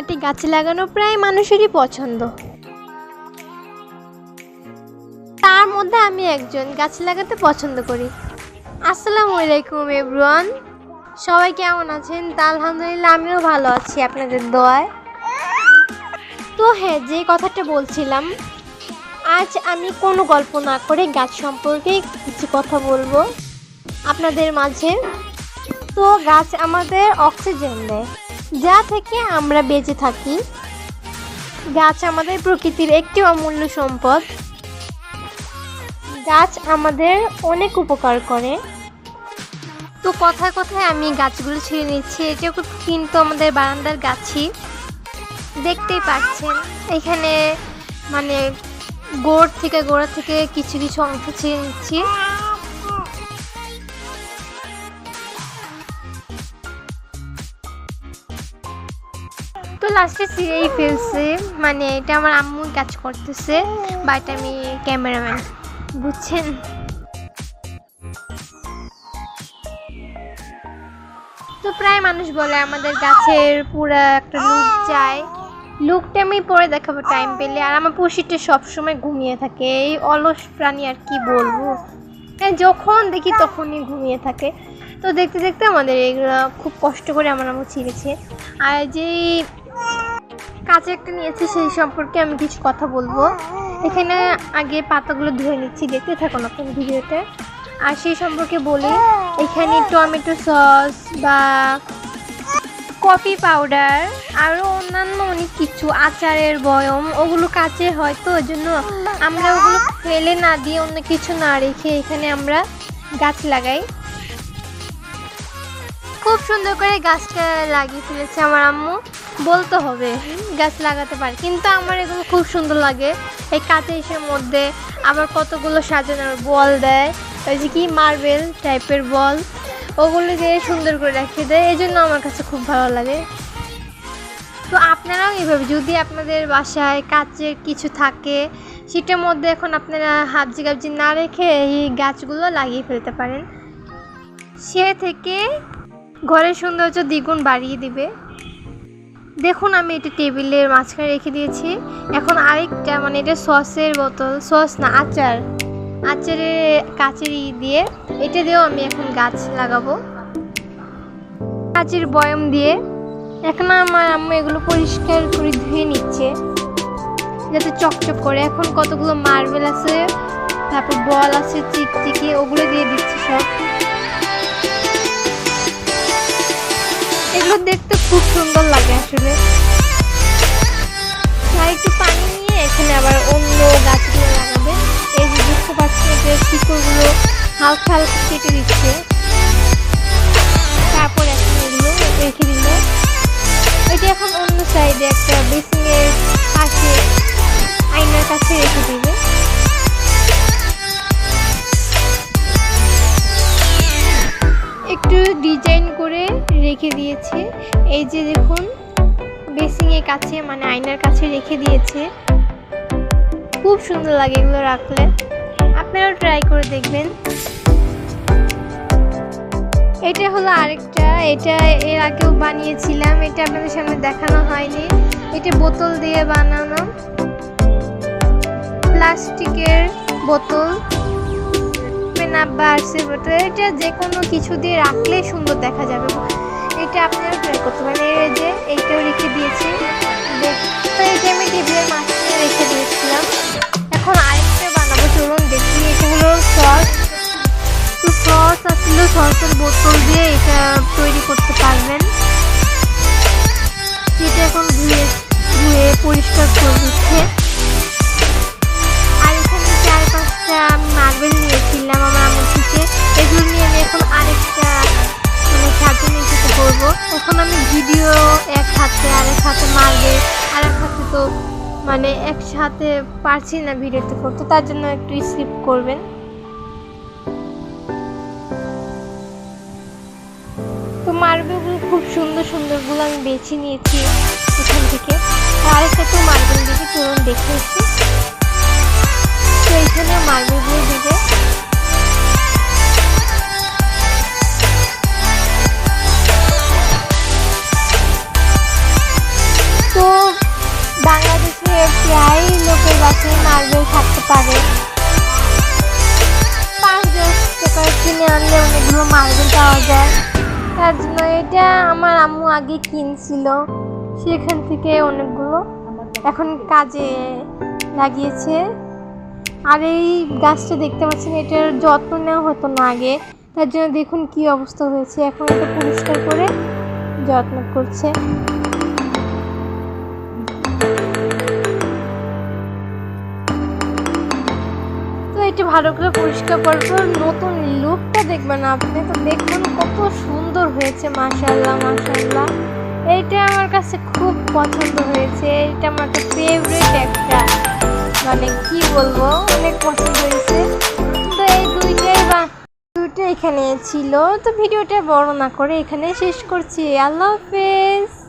খুঁটিনাটি গাছ লাগানো প্রায় মানুষেরই পছন্দ। তার মধ্যে আমি একজন গাছ লাগাতে পছন্দ করি। আসসালামু আলাইকুম, এভরিওয়ান। সবাই কেমন আছেন? তা আলহামদুলিল্লাহ, আমিও ভালো আছি, আপনাদের দোয়ায়। তো হ্যাঁ যে কথাটা বলছিলাম, আজ আমি কোনো গল্প না করে গাছ সম্পর্কে কিছু কথা বলব আপনাদের মাঝে। তো গাছ আমাদের অক্সিজেন দেয়। যা থেকে আমরা বেঁচে থাকি। গাছ আমাদের প্রকৃতির একটি অমূল্য সম্পদ। গাছ আমাদের অনেক উপকার করে। তো কথায় কথায় আমি গাছগুলো ছিঁড়ে নিচ্ছি। এটা কিন্তু আমাদের বারান্দার গাছই। দেখতেই পাচ্ছেন, এখানে মানে গোড় থেকে গোড়া থেকে কিছু কিছু অংশ ছিঁড়ে নিচ্ছি। তো লাস্টে ছিঁড়েই ফেলছে। মানে এটা আমার আম্মু কাজ করতেছে বা এটা আমি ক্যামেরাম্যান বুঝছেন? তো প্রায় মানুষ বলে আমাদের গাছের পুরা একটা লুক চায় লুকটা আমি পরে দেখাবো টাইম পেলে। আর আমার পুষিটা সবসময় ঘুমিয়ে থাকে। এই অলস প্রাণী আর কি বলব? যখন দেখি তখনই ঘুমিয়ে থাকে। তো দেখতে দেখতে আমাদের এগুলো খুব কষ্ট করে আমার আম্মু ছিঁড়েছে। আর যেই কাছে একটা নিয়েছি, সেই সম্পর্কে আমি কিছু কথা বলব। এখানে আগে পাতাগুলো ধুয়ে নিচ্ছি, দেখতে থাকুন আপনার ভিডিওতে। আর সেই সম্পর্কে বলি, এখানে টমেটো সস বা কফি পাউডার আরও অন্যান্য অনেক কিছু, আচারের বয়ম, ওগুলো কাছে হয় তো ওই জন্য আমরা ওগুলো ফেলে না দিয়ে অন্য কিছু না রেখে এখানে আমরা গাছ লাগাই। খুব সুন্দর করে গাছটা লাগিয়ে ফেলেছে আমার আম্মু। বলতে হবে, গাছ লাগাতে পারে। কিন্তু আমার এগুলো খুব সুন্দর লাগে। এই ইসের মধ্যে আবার কতগুলো সাজানোর বল দেয়। ওই যে কি? মার্বেল টাইপের বল। ওগুলো দিয়ে সুন্দর করে রেখে দেয়। এই জন্য আমার কাছে খুব ভালো লাগে। তো আপনারাও এভাবে, যদি আপনাদের বাসায় কাচের কিছু থাকে, সেটার মধ্যে এখন আপনারা হাবজি গাবজি না রেখে এই গাছগুলো লাগিয়ে ফেলতে পারেন। সে থেকে ঘরের সৌন্দর্য দ্বিগুণ বাড়িয়ে দিবে। দেখুন, আমি এটা টেবিলের মাঝখানে রেখে দিয়েছি। এখন আরেকটা মানে এটা সসের বোতল, সস না, আচার। আচারের কাচের ই দিয়ে এটা দিয়েও আমি এখন গাছ লাগাবো। কাচের বয়ম দিয়ে এখন আমার আম্মু এগুলো পরিষ্কার করে ধুয়ে নিচ্ছে। যাতে চকচক করে। এখন কতগুলো মার্বেল আছে, তারপর বল আছে, চিকচিকি, ওগুলো দিয়ে দিচ্ছে সব। এগুলো দেখতে খুব সুন্দর লাগে আসলে। একটু পানি নিয়ে এখানে আবার অন্য গাছগুলো লাগাবে। এই যে দেখতে পাচ্ছি যে শিকড়গুলো হালকা হালকা কেটে দিচ্ছে। তারপর এখন এগুলো রেখে দিল। এটি এখন অন্য দিয়েছে। এই যে দেখুন বেসিংয়ের কাছে মানে আয়নার কাছে রেখে দিয়েছে। খুব সুন্দর লাগে এগুলো রাখলে। আপনারাও ট্রাই করে দেখবেন। এটা হলো আরেকটা। এটা এর আগেও বানিয়েছিলাম। এটা আপনাদের সামনে দেখানো হয়নি। এটা বোতল দিয়ে বানানো। প্লাস্টিকের বোতল। নাব্বা আসছে বোতল। এটা যে কোনো কিছু দিয়ে রাখলে সুন্দর দেখা যাবে। এটা আপনারা ট্রাই করতে পারেন। এই যে, এইটাও রেখে দিয়েছি। তো এটা আমি টেবিলের মাঝখানে রেখে দিয়েছিলাম। এখন আরেকটা বানাবো। চলুন দেখি এটা হলো সস তো সস আসলে সসের বোতল দিয়ে এটা তৈরি করতে পারবেন। এটা এখন ধুয়ে ধুয়ে পরিষ্কার করে আরেক হাতে আর এক হাতে তো মানে একসাথে পারছি না ভিডিওতে করতে, তার জন্য একটু স্কিপ করবেন। তো মার্বেলগুলো খুব সুন্দর সুন্দরগুলো আমি বেছে নিয়েছি এখান থেকে। আর আরেকটা তো মার্বেল দিকে চলুন দেখে এসছি। তো এখানে মার্বেলগুলো দিবে। আছে মার্বেল থাকতে পারে। পাঁচ কিনে আনলে অনেকগুলো মার্বেল পাওয়া যায়। তার জন্য এটা আমার আম্মু আগে কিনছিল। সেখান থেকে অনেকগুলো এখন কাজে লাগিয়েছে। আর এই গাছটা দেখতে পাচ্ছেন, এটার যত্ন নেওয়া হতো না আগে। তার জন্য দেখুন কি অবস্থা হয়েছে। এখন এটা পরিষ্কার করে যত্ন করছে। ভালো করে পরিষ্কার করার পর নতুন লুকটা দেখবেন আপনি। তো দেখুন কত সুন্দর হয়েছে মাশাল্লাহ মাশাল্লাহ এইটা আমার কাছে খুব পছন্দ হয়েছে। এটা আমার একটা ফেভারিট একটা। মানে কি বলব, অনেক পছন্দ হয়েছে। তো এই দুইটাই বা, দুইটা এখানে ছিল। তো ভিডিওটা বড় না করে এখানে শেষ করছি। আল্লাহ হাফেজ।